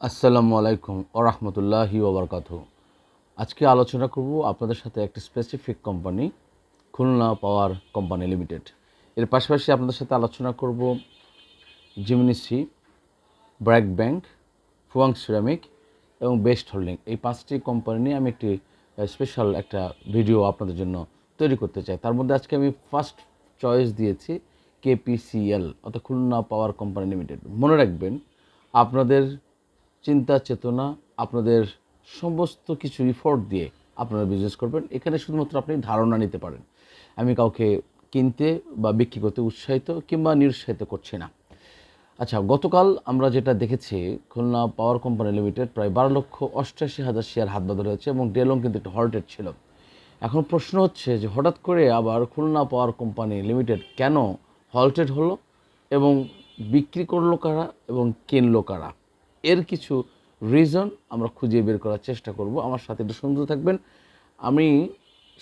আসসালামু আলাইকুম ওরহমতুল্লাহি ওবরকাত আজকে আলোচনা করব আপনাদের সাথে একটি specific company Khulna power company limited এর পাশাপাশি আপনাদের সাথে আলোচনা করব জিমিনিসি ব্র্যাক ব্যাংক ফুয়াং সিরামিক এবং বেস্ট হোল্ডিং এই পাঁচটি কোম্পানি নিয়ে আমি একটি স্পেশাল একটা ভিডিও আপনাদের জন্য তৈরি করতে চাই। তার মধ্যে আজকে আমি ফার্স্ট চয়েস দিয়েছি কেপিসিএল অর্থাৎ খুলনা পাওয়ার কোম্পানি লিমিটেড মনে রাখবেন, আপনাদের চিন্তা, চেতনা আপনাদের সমস্ত কিছু ইফোর্ট দিয়ে আপনারা বিজনেস করবেন। এখানে শুধুমাত্র আপনি ধারণা নিতে পারেন। আমি কাউকে কিনতে বা বিক্রি করতে উৎসাহিত কিংবা নিরুৎসাহিত করছি না। আচ্ছা গতকাল আমরা যেটা দেখেছি, খুলনা পাওয়ার কোম্পানি লিমিটেড প্রায় বারো লক্ষ অষ্টাশি হাজার শেয়ার হাত বাঁধা হয়েছে এবং ডেলং কিন্তু একটু হল্টেড ছিল। এখন প্রশ্ন হচ্ছে যে হঠাৎ করে আবার খুলনা পাওয়ার কোম্পানি লিমিটেড কেন হল্টেড হলো এবং বিক্রি করল কারা এবং কিনলো কারা? এর কিছু রিজন আমরা খুঁজে বের করার চেষ্টা করব। আমার সাথে একটু সুন্দর থাকবেন। আমি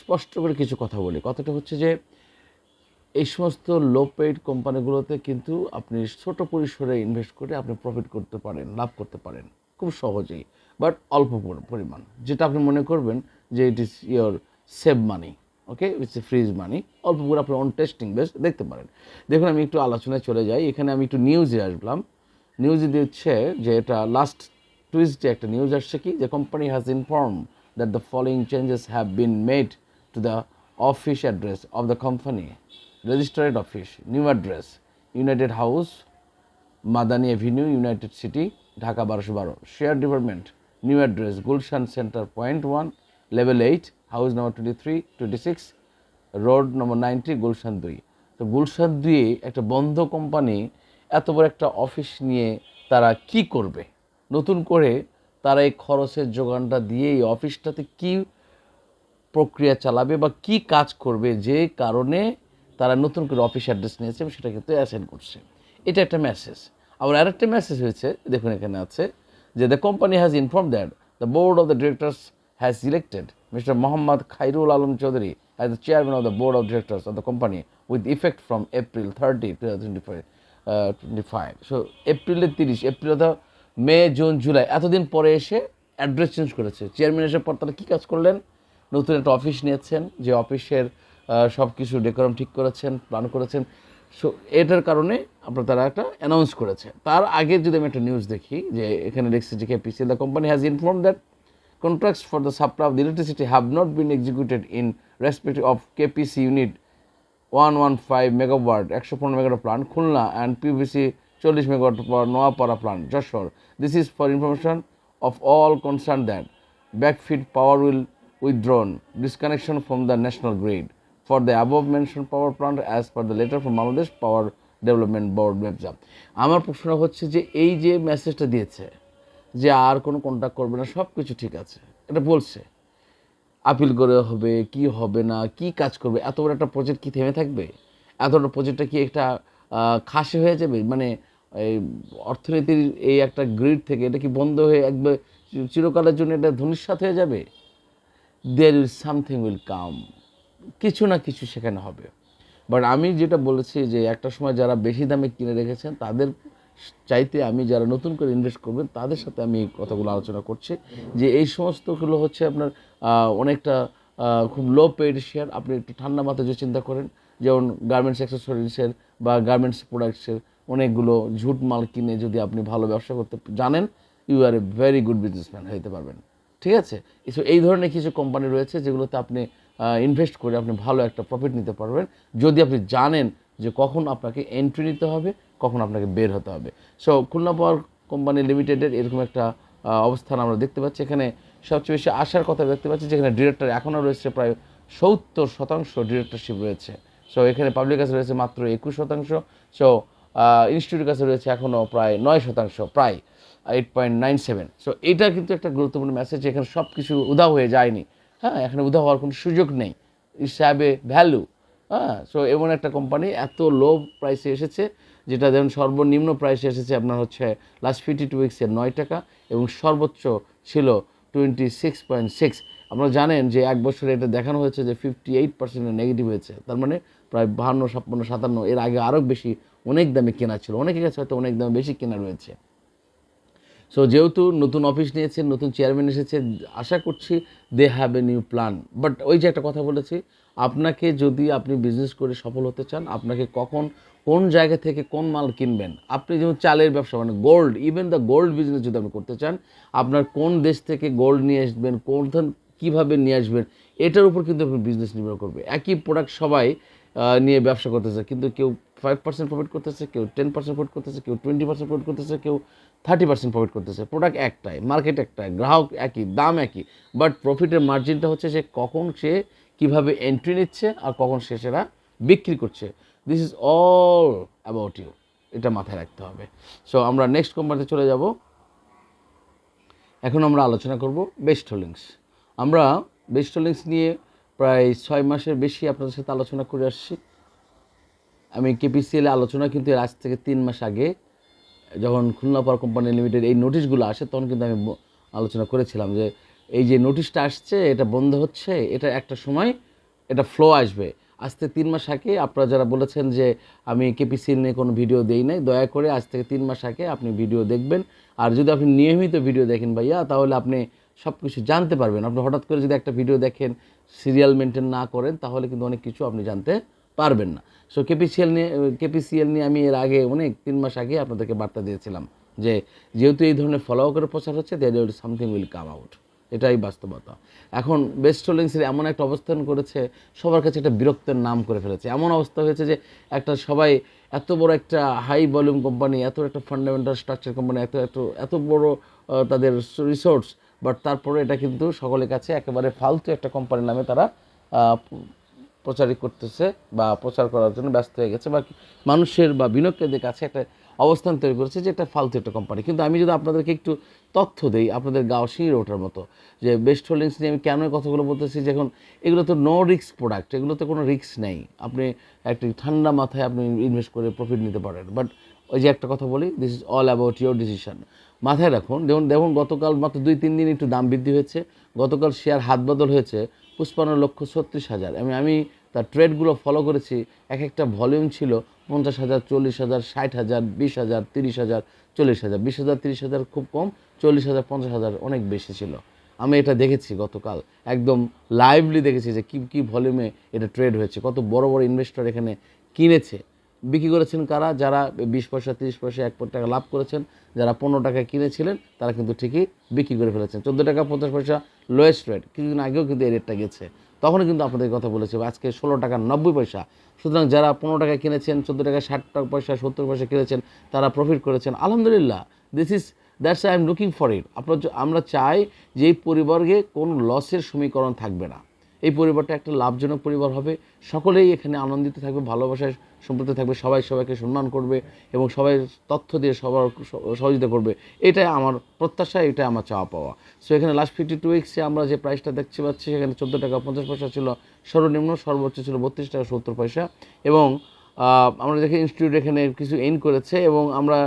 স্পষ্ট করে কিছু কথা বলি। কথাটা হচ্ছে যে, এই সমস্ত লো পেইড কোম্পানিগুলোতে কিন্তু আপনি ছোট পরিসরে ইনভেস্ট করে আপনি প্রফিট করতে পারেন, লাভ করতে পারেন। খুব সহজেই বাট অল্প পরিমাণ। যেটা আপনি মনে করবেন যে it is your save money okay it's a freeze money অল্প করে আপনি অন টেস্টিং বেস দেখতে পারেন। দেখুন, আমি একটু আলোচনায় চলে যাই। এখানে আমি একটু নিউজে আসলাম। নিউজে দিচ্ছে যে এটা লাস্ট টুইসডে একটা নিউজ আসছে কি? যে company has inform that the following changes have been made to the office address of the company registered office new address United House Madani Avenue United City Dhaka বারোশো বারো share department new address Gulshan Centre Point one level eight house number twenty three twenty six road number ninety Gulshan দুই তো গুলশান দুই একটা বন্ধ company এত বড় একটা অফিস নিয়ে তারা কি করবে? নতুন করে তারা এই খরচের যোগানটা দিয়ে এই অফিসটাতে কি প্রক্রিয়া চালাবে বা কি কাজ করবে যে কারণে তারা নতুন করে অফিস অ্যাড্রেস নিয়েছে এবং সেটা কিন্তু অ্যাসেন্ড করছে। এটা একটা মেসেজ আবার আরেকটা মেসেজ হয়েছে, দেখুন এখানে আছে, যে the company has inform that the board of the directors has selected mister Mohammad Khairul Alam Chowdhury as the chairman of the board of directors of the company with effect from April thirty two five twenty five so এপ্রিলের তিরিশ April অথবা May June July এতদিন পরে এসে address change করেছে। Chairman এসে পর তারা কী কাজ করলেন? নতুন একটা অফিস নিয়েছেন, যে অফিসের সব কিছু ডেকোরাম ঠিক করেছেন প্ল্যান করেছেন। সো এটার কারণে আপনার তারা একটা অ্যানাউন্স করেছে। তার আগে যদি আমি একটা নিউজ দেখি, যে এখানে লিখছে যে KPC the company has inform that contracts for the supply of the electricity have not been executed in respect of KPC unit 115 megawatt 115 megawatt plant Khulna and PVC 40 megawatt পর Noapara plant Jessore. This is for information of all concern that backfit power will withdrawn disconnection from the national grid for the above mention power plant as per the letter from Bangladesh power development board ওয়েবজাম আমার প্রশ্ন হচ্ছে যে এই যে মেসেজটা দিয়েছে যে আর কোনো কন্ট্যাক্ট করবে না সব কিছু ঠিক আছে। এটা বলছে। আপিল করে হবে, কি হবে না, কি কাজ করবে, এত বড় একটা প্রজেক্ট কি থেমে থাকবে? এত বড় প্রজেক্টটা কি একটা খাসি হয়ে যাবে? মানে এই অর্থনীতির এই একটা গ্রিড থেকে এটা কি বন্ধ হয়ে একবার চিরকালের জন্য এটা ধূলিসাৎ হয়ে যাবে? There is something will come কিছু না কিছু সেখানে হবে। বাট আমি যেটা বলেছি যে, একটা সময় যারা বেশি দামে কিনে রেখেছেন, তাদের চাইতে আমি যারা নতুন করে ইনভেস্ট করবেন, তাদের সাথে আমি কথাগুলো আলোচনা করছি। যে এই সমস্তগুলো হচ্ছে আপনার অনেকটা খুব লো পেড শেয়ার আপনি একটু ঠান্ডা মাথায় যে চিন্তা করেন যেমন গার্মেন্টস অ্যাক্সেসরিজের বা গার্মেন্টস প্রোডাক্টসের অনেকগুলো ঝুট মাল কিনে যদি আপনি ভালো ব্যবসা করতে জানেন you are a very good businessman হতে পারবেন। ঠিক আছে? So, এই ধরনের কিছু কোম্পানি রয়েছে যেগুলোতে আপনি ইনভেস্ট করে আপনি ভালো একটা প্রফিট নিতে পারবেন। যদি আপনি জানেন যে কখন আপনাকে এন্ট্রি নিতে হবে কখন আপনাকে বের হতে হবে। সো খুলনা পাওয়ার কোম্পানি লিমিটেডের এরকম একটা অবস্থান আমরা দেখতে পাচ্ছি। এখানে সবচেয়ে বেশি আশার কথা দেখতে পাচ্ছি যেখানে ডিরেক্টর এখনও রয়েছে প্রায় সত্তর শতাংশ ডিরেক্টরশিপ রয়েছে। সো এখানে পাবলিক কাছে রয়েছে মাত্র একুশ শতাংশ। সো ইনস্টিটিউটের কাছে রয়েছে এখনও প্রায় নয় শতাংশ, প্রায় eight point nine seven so এটা কিন্তু একটা গুরুত্বপূর্ণ মেসেজ এখানে সব কিছু উধাও হয়ে যায়নি। হ্যাঁ এখানে উধাও হওয়ার কোনো সুযোগ নেই। হিসাবে ভ্যালু হ্যাঁ সো এমন একটা কোম্পানি এত লো প্রাইসে এসেছে, যেটা যেমন সর্বনিম্ন প্রাইসে এসেছে আপনার হচ্ছে লাস্ট ফিফটি টু উইক্সের নয় টাকা এবং সর্বোচ্চ ছিল টোয়েন্টি সিক্স পয়েন্ট সিক্স। আপনারা জানেন যে এক বছরে এটা দেখানো হয়েছে যে ফিফটি এইট পার্সেন্টের নেগেটিভ হয়েছে। তার মানে প্রায় বাহান্ন, ছাপ্পান্ন, সাতান্ন, এর আগে আরও বেশি অনেক দামে কেনা ছিল। অনেকের কাছে হয়তো অনেক দামে বেশি কেনা রয়েছে। সো যেহেতু নতুন অফিস নিয়েছে নতুন চেয়ারম্যান এসেছে আশা করছি they have a new plan but ওই যে একটা কথা বলেছি, আপনাকে যদি আপনি বিজনেস করে সফল হতে চান, আপনাকে কখন, কোন জায়গা থেকে কোন মাল কিনবেন, আপনি যেমন চালের ব্যবসা মানে gold even the gold business যদি আপনি করতে চান, আপনার কোন দেশ থেকে গোল্ড নিয়ে আসবেন, কোন কীভাবে নিয়ে আসবেন, এটার উপর কিন্তু আপনার বিজনেস নির্ভর করবে। একই প্রোডাক্ট সবাই নিয়ে ব্যবসা করতেছে, কিন্তু কেউ ফাইভ পার্সেন্ট প্রফিট করতেছে, কেউ টেন পার্সেন্ট প্রফিট করতেছে, কেউ টোয়েন্টি পার্সেন্ট প্রফিট করতেছে, কেউ থার্টি পার্সেন্ট প্রফিট করতেছে। প্রোডাক্ট একটাই মার্কেট একটাই, গ্রাহক একই, দাম একই বাট প্রফিটের মার্জিনটা হচ্ছে যে কখন সে কীভাবে এন্ট্রি নিচ্ছে আর কখন সে সেটা বিক্রি করছে। This is all about you এটা মাথায় রাখতে হবে। সো আমরা নেক্সট কোম্পানিতে চলে যাব। এখন আমরা আলোচনা করব বেস্ট হোল্ডিংস আমরা বেস্ট হোল্ডিংস নিয়ে প্রায় ছয় মাসের বেশি আপনাদের সাথে আলোচনা করে আসছি। আমি কেপিসিএল আলোচনা, কিন্তু আজ থেকে তিন মাস আগে যখন খুলনা পাওয়ার কোম্পানি লিমিটেড এই নোটিশগুলো আসে, তখন কিন্তু আমি আলোচনা করেছিলাম যে এই যে নোটিশটা আসছে, এটা বন্ধ হচ্ছে, এটা একটা সময়, এটা ফ্লো আসবে। আজ থেকে তিন মাস আগে আপনারা যারা বলেছেন যে আমি কেপিসিএল নিয়ে কোনো ভিডিও দেই নাই, দয়া করে আজ থেকে তিন মাস আগে আপনি ভিডিও দেখবেন। আর যদি আপনি নিয়মিত ভিডিও দেখেন ভাইয়া, তাহলে আপনি সব কিছু জানতে পারবেন। আপনি হঠাৎ করে যদি একটা ভিডিও দেখেন সিরিয়াল মেনটেন না করেন, তাহলে কিন্তু অনেক কিছু আপনি জানতে পারবেন না। সো কেপিসিএল নিয়ে কেপিসিএল নিয়ে আমি এর আগে অনেক তিন মাস আগে আপনাদেরকে বার্তা দিয়েছিলাম যে, যেহেতু এই ধরনের ফলো করে প্রচার হচ্ছে will something will come out এটাই বাস্তবতা। এখন বেস্ট হোল্ডিংসের এমন একটা অবস্থান করেছে, সবার কাছে একটা বিরক্তের নাম করে ফেলেছে। এমন অবস্থা হয়েছে যে, একটা সবাই এত বড় একটা হাই ভলিউম কোম্পানি এত একটা ফান্ডামেন্টাল স্ট্রাকচার কোম্পানি এত এত এত বড় তাদের রিসোর্স বাট তারপরে এটা কিন্তু সকলের কাছে একেবারে ফালতু একটা কোম্পানির নামে তারা আহ, প্রচারিত করতেছে বা প্রচার করার জন্য ব্যস্ত হয়ে গেছে বা মানুষের বা বিনিয়োগকারীদের কাছে একটা অবস্থান তৈরি করেছে যে একটা ফালতু একটা কোম্পানি কিন্তু আমি যদি আপনাদেরকে একটু তথ্য দেই আপনাদের গাও শিঁড়ে ওঠার মতো যে বেস্ট হোল্ডিংস নিয়ে আমি কেন কথাগুলো বলতেছি যে এখন এগুলো তো নো রিস্ক প্রোডাক্ট এগুলোতে কোনো রিস্ক নেই। আপনি একটি ঠান্ডা মাথায় আপনি ইনভেস্ট করে প্রফিট নিতে পারেন। বাট ওই যে একটা কথা বলি this is all about your decision মাথায় রাখুন দেখুন দেখুন গতকাল মাত্র দুই তিন দিন একটু দাম বৃদ্ধি হয়েছে গতকাল শেয়ার হাত বদল হয়েছে পুষ্পান্ন লক্ষ ছত্রিশ হাজার। আমি আমি তার ট্রেডগুলো ফলো করেছি। এক একটা ভলিউম ছিল পঞ্চাশ হাজার, চল্লিশ হাজার, ষাট হাজার, বিশ হাজার, তিরিশ হাজার, চল্লিশ হাজার। বিশ হাজার, তিরিশ হাজার খুব কম, চল্লিশ হাজার, পঞ্চাশ হাজার অনেক বেশি ছিল। আমি এটা দেখেছি গতকাল। একদম লাইভলি দেখেছি যে কী কী ভলিউমে এটা ট্রেড হয়েছে। কত বড় বড় ইনভেস্টর এখানে কিনেছে। বিক্রি করেছেন কারা? যারা বিশ পয়সা, তিরিশ পয়সা, এক টাকা লাভ করেছেন, যারা পনেরো টাকা কিনেছিলেন, তারা কিন্তু ঠিকই বিক্রি করে ফেলেছেন। চোদ্দ টাকা, পঞ্চাশ পয়সা লোয়েস্ট রেট কিছুদিন আগেও কিন্তু এই রেটটা গেছে। তখনই কিন্তু আপনাদের কথা বলেছি আজকে ষোলো টাকা নব্বই পয়সা। সুতরাং যারা পনেরো টাকা কিনেছেন, চোদ্দ টাকা, ষাট টাকা পয়সা, সত্তর পয়সা কিনেছেন, তারা প্রফিট করেছেন। আলহামদুলিল্লাহ this is that's I am looking for it আপনার আমরা চাই যে এই পরিবারকে কোনো লসের সমীকরণ থাকবে না। এই পরিবারটা একটা লাভজনক পরিবার হবে। সকলেই এখানে আনন্দিত থাকবে, ভালোবাসায় সম্পৃক্ত থাকবে, সবাই সবাইকে সম্মান করবে এবং সবাই তথ্য দিয়ে সবার সহযোগিতা করবে। এটাই আমার প্রত্যাশা, এটাই আমার চাওয়া পাওয়া। সো এখানে লাস্ট ফিফটি টু উইক্সে আমরা যে প্রাইসটা দেখতে পাচ্ছি, সেখানে চোদ্দ টাকা পঞ্চাশ পয়সা ছিল, সর্বনিম্ন সর্বোচ্চ ছিল বত্রিশ টাকা সত্তর পয়সা এবং আমরা দেখি ইনস্টিটিউট এখানে কিছু এন করেছে এবং আমরা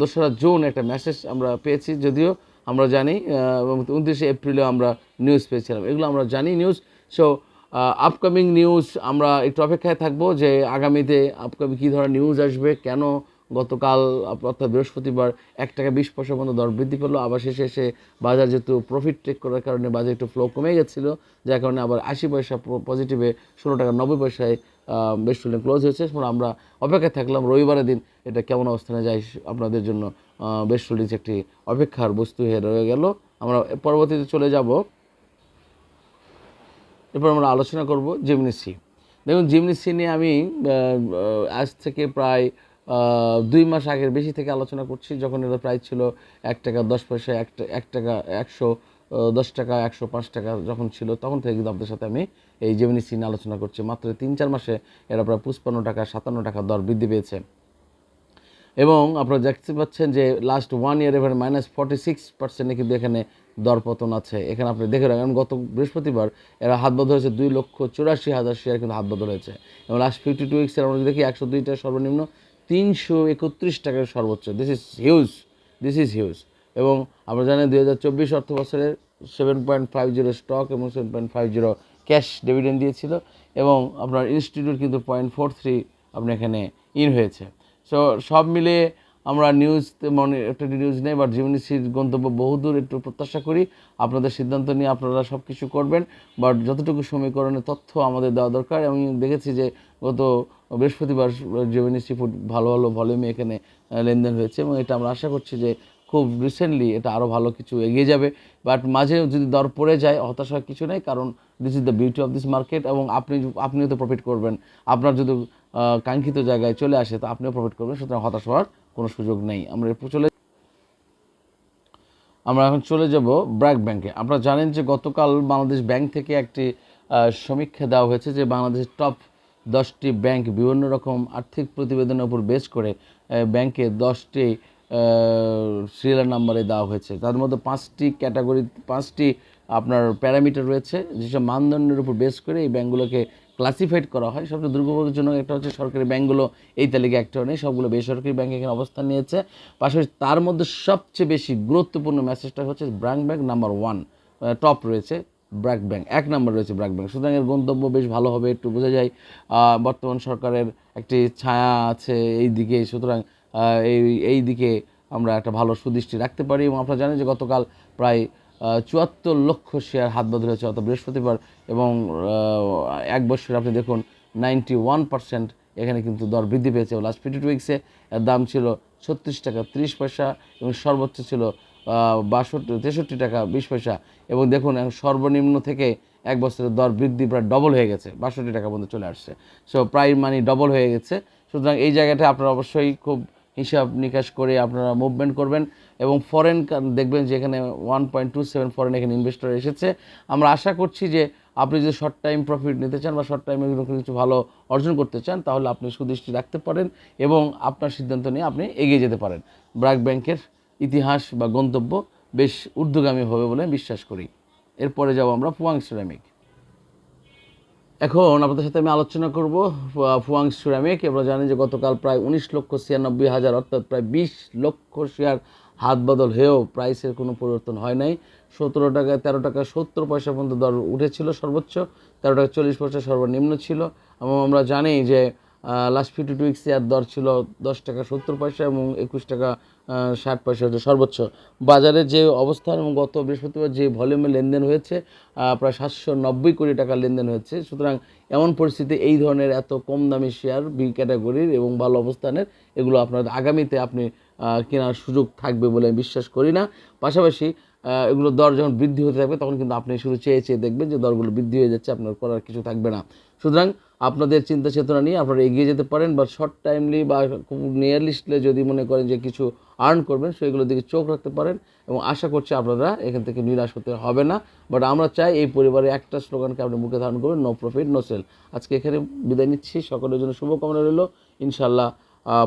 দোসরা জুন একটা মেসেজ আমরা পেয়েছি, যদিও আমরা জানি উনত্রিশে এপ্রিলে আমরা নিউজ পেয়েছিলাম। এগুলো আমরা জানি নিউজ সো আপকামিং নিউজ আমরা একটু অপেক্ষায় থাকব যে আগামীতে আপকামিং কী ধরনের নিউজ আসবে, কেন গতকাল, অর্থাৎ বৃহস্পতিবার, এক টাকা বিশ পয়সা পর্যন্ত দর বৃদ্ধি পেল আবার শেষে এসে বাজার যেহেতু প্রফিট টেক করার কারণে বাজার একটু ফ্লো কমে গেছিল, যার কারণে আবার আশি পয়সা পজিটিভে ষোলো টাকা নব্বই পয়সায় হোল্ডিং ক্লোজ হয়েছে। আমরা অপেক্ষায় থাকলাম রবিবারের দিন এটা কেমন অবস্থানে যায় আপনাদের জন্য হোল্ডিংস একটি অপেক্ষার বস্তু হয়ে রয়ে গেল। আমরা পরবর্তীতে চলে যাব। এরপর আমরা আলোচনা করব জিমনি সি। দেখুন, জিমনি সি নিয়ে আমি আজ থেকে প্রায় দুই মাস আগের বেশি থেকে আলোচনা করছি। যখন এটা প্রাইস ছিল এক টাকা দশ পয়সা, এক এক টাকা একশো দশ টাকা, একশো পাঁচ টাকা যখন ছিল, তখন থেকে কিন্তু আপনাদের সাথে আমি এই জেমিনি নিয়ে আলোচনা করছি। মাত্র তিন চার মাসে এরা প্রায় পঁচপান্ন টাকা, সাতান্ন টাকা দর বৃদ্ধি পেয়েছে। এবং আপনারা দেখতে পাচ্ছেন যে লাস্ট ওয়ান ইয়ার এবার মাইনাস ফর্টি সিক্স পার্সেন্টে কিন্তু এখানে দরপতন আছে। এখানে আপনি দেখে রাখেন, গত বৃহস্পতিবার এরা হাত বদল হয়েছে দুই লক্ষ চুরাশি হাজার শেয়ার কিন্তু হাত বদল হয়েছে। এবং লাস্ট ফিফটি টু উইক্সের আমরা দেখি, একশো দুইটা সর্বনিম্ন, তিনশো একত্রিশ টাকার সর্বোচ্চ। This is huge this is huge এবং আমরা জানি দুই হাজার চব্বিশ অর্থ বছরের seven point five zero stock এবং seven point five zero cash dividend দিয়েছিল। এবং আপনার ইনস্টিটিউট কিন্তু পয়েন্ট ফোর থ্রি আপনি এখানে ইন হয়েছে। সো সব মিলে আমরা নিউজ মানে একটা নিউজ নেই বাট জিমনিসির গন্তব্য বহুদূর একটু প্রত্যাশা করি। আপনাদের সিদ্ধান্ত নিয়ে আপনারা সব কিছু করবেন বাট যতটুকু সমীকরণের তথ্য আমাদের দেওয়া দরকার আমি দেখেছি যে গত বৃহস্পতিবার সি ফুড ভালো ভালো ভলিউমে এখানে লেনদেন হয়েছে, এবং এটা আমরা আশা করছি যে খুব রিসেন্টলি এটা আরও ভালো কিছু এগিয়ে যাবে। বাট মাঝে যদি দর পড়ে যায় হতাশার কিছু নেই, কারণ this is the beauty of this market এবং আপনি, আপনিও তো প্রফিট করবেন। আপনার যদি কাঙ্ক্ষিত জায়গায় চলে আসে, তো আপনিও প্রফিট করবেন, সুতরাং হতাশ হওয়ার কোনো সুযোগ নেই। আমরা এরপর চলে আমরা এখন চলে যাব ব্র্যাক ব্যাংকে। আপনারা জানেন যে গতকাল বাংলাদেশ ব্যাংক থেকে একটি সমীক্ষা দেওয়া হয়েছে যে বাংলাদেশের টপ দশটি ব্যাংক বিভিন্ন রকম আর্থিক প্রতিবেদনের উপর বেস করে ব্যাংকে দশটি সিরিয়াল নাম্বারে দেওয়া হয়েছে। তার মধ্যে পাঁচটি ক্যাটাগরি পাঁচটি আপনার প্যারামিটার রয়েছে। যেসব মানদণ্ডের উপর বেস করে এই ব্যাংকগুলোকে ক্লাসিফাইড করা হয়। সবচেয়ে দুর্ভাগ্যজনক একটা হচ্ছে সরকারি ব্যাংকগুলো এই তালিকায় একটা নেই। সবগুলো বেসরকারি ব্যাংক এখানে অবস্থান নিয়েছে। পাশাপাশি তার মধ্যে সবচেয়ে বেশি গুরুত্বপূর্ণ মেসেজটা হচ্ছে BRAC bank number one top রয়েছে ব্র্যাক ব্যাংক এক নম্বর রয়েছে ব্র্যাক ব্যাংক সুতরাং এর গন্তব্য বেশ ভালো হবে, একটু বোঝা যায় বর্তমান সরকারের একটি ছায়া আছে এই দিকে। সুতরাং এই এই দিকে আমরা একটা ভালো সুদৃষ্টি রাখতে পারি। এবং আপনারা জানেন যে গতকাল প্রায় চুয়াত্তর লক্ষ শেয়ার হাত বদল হয়েছে অত বৃহস্পতিবার এবং এক বছর আপনি দেখুন নাইনটি ওয়ান পার্সেন্ট এখানে কিন্তু দর বৃদ্ধি পেয়েছে। লাস্ট ফিফটি টু উইক্সে এর দাম ছিল ছত্রিশ টাকা ত্রিশ পয়সা এবং সর্বোচ্চ ছিল বাষট্টি, তেষট্টি টাকা বিশ পয়সা। এবং দেখুন, এখন সর্বনিম্ন থেকে এক বছরের দর বৃদ্ধি প্রায় ডবল হয়ে গেছে। বাষট্টি টাকা পর্যন্ত চলে আসছে। সো প্রায় মানি ডবল হয়ে গেছে। সুতরাং এই জায়গাটা আপনারা অবশ্যই খুব হিসাব নিকাশ করে আপনারা মুভমেন্ট করবেন এবং ফরেন দেখবেন যে এখানে one point two seven foreign এখানে ইনভেস্টর এসেছে। আমরা আশা করছি যে আপনি যদি শর্ট টাইম প্রফিট নিতে চান বা শর্ট টাইমে কিছু ভালো অর্জন করতে চান, তাহলে আপনি সুদৃষ্টি রাখতে পারেন এবং আপনার সিদ্ধান্ত নিয়ে আপনি এগিয়ে যেতে পারেন। ব্র্যাক ব্যাংকের ইতিহাস বা গন্তব্য বেশ ঊর্ধ্বগামী হবে বলে বিশ্বাস করি। এরপরে যাব আমরা ফুয়াং সিরামিক। এখন আপনাদের সাথে আমি আলোচনা করব ফুয়াং সিরামিক। আমরা জানি যে গতকাল প্রায় উনিশ লক্ষ ছিয়ানব্বই হাজার, অর্থাৎ প্রায় বিশ লক্ষ শেয়ার হাত বদল হয়েও প্রাইসের কোনো পরিবর্তন হয় নাই। সতেরো টাকা তেরো টাকা সত্তর পয়সা পর্যন্ত দর উঠেছিল সর্বোচ্চ, তেরো টাকা চল্লিশ পয়সা সর্বনিম্ন ছিল। এবং আমরা জানি যে লাস্ট ফিফটি টু উইক্স এর দর ছিল দশ টাকা সত্তর পয়সা এবং একুশ টাকা ষাট পয়সা হচ্ছে সর্বোচ্চ। বাজারে যে অবস্থান এবং গত বৃহস্পতিবার যে ভলিউমে লেনদেন হয়েছে প্রায় সাতশো নব্বই কোটি টাকা লেনদেন হয়েছে। সুতরাং এমন পরিস্থিতি, এই ধরনের এত কম দামি শেয়ার বি ক্যাটাগরির এবং ভালো অবস্থানের, এগুলো আপনার আগামীতে আপনি কেনার সুযোগ থাকবে বলে আমি বিশ্বাস করি না। পাশাপাশি এগুলো দর যখন বৃদ্ধি হতে থাকবে, তখন কিন্তু আপনি শুধু চেয়ে চেয়ে দেখবেন যে দরগুলো বৃদ্ধি হয়ে যাচ্ছে, আপনার করার কিছু থাকবে না। সুতরাং আপনাদের চিন্তা চেতনা নিয়ে আপনারা এগিয়ে যেতে পারেন বা শর্ট টাইমলি বা খুব নিয়ারলিস্টলে যদি মনে করেন যে কিছু আর্ন করবেন, সেগুলোর দিকে চোখ রাখতে পারেন এবং আশা করছি আপনারা এখান থেকে নিরাশ হতে হবে না। বাট আমরা চাই এই পরিবারে একটা স্লোগানকে আপনি মুখে ধারণ করবেন নো প্রফিট নো সেল আজকে এখানে বিদায় নিচ্ছি। সকলের জন্য শুভকামনা রইল। ইনশাল্লাহ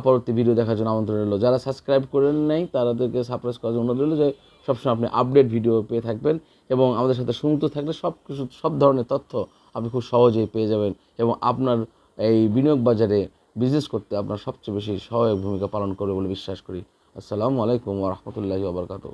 পরবর্তী ভিডিও দেখার জন্য আমন্ত্রণ রইল। যারা সাবস্ক্রাইব করেন নাই তাদেরকে সাবস্ক্রাইব করার জন্য রইল যে সবসময় আপনি আপডেট ভিডিও পেয়ে থাকবেন এবং আমাদের সাথে সংযুক্ত থাকলে সব কিছু সব ধরনের তথ্য আপনি খুব সহজেই পেয়ে যাবেন এবং আপনার এই বিনিয়োগ বাজারে বিজনেস করতে আপনার সবচেয়ে বেশি সহায়ক ভূমিকা পালন করবে বলে বিশ্বাস করি। আসসালামু আলাইকুম রহমতুল্লাহি আবরকাতু